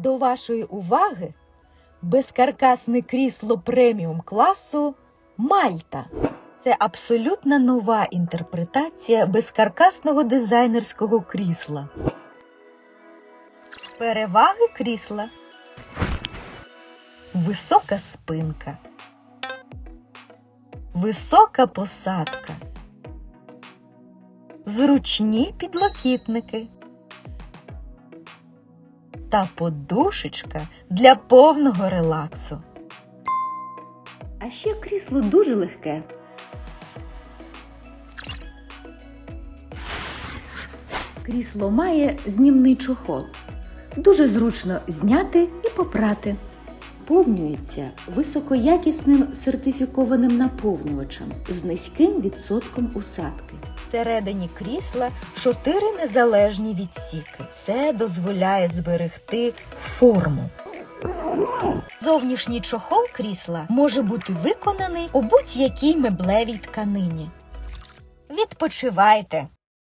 До вашої уваги безкаркасне крісло преміум класу Мальта. Це абсолютно нова інтерпретація безкаркасного дизайнерського крісла. Переваги крісла. Висока спинка. Висока посадка. Зручні підлокітники та подушечка для повного релаксу. А ще крісло дуже легке. Крісло має знімний чохол. Дуже зручно зняти і попрати. Повнюється високоякісним сертифікованим наповнювачем з низьким відсотком усадки. Всередині крісла чотири незалежні відсіки. Це дозволяє зберегти форму. Зовнішній чохол крісла може бути виконаний у будь-якій меблевій тканині. Відпочивайте!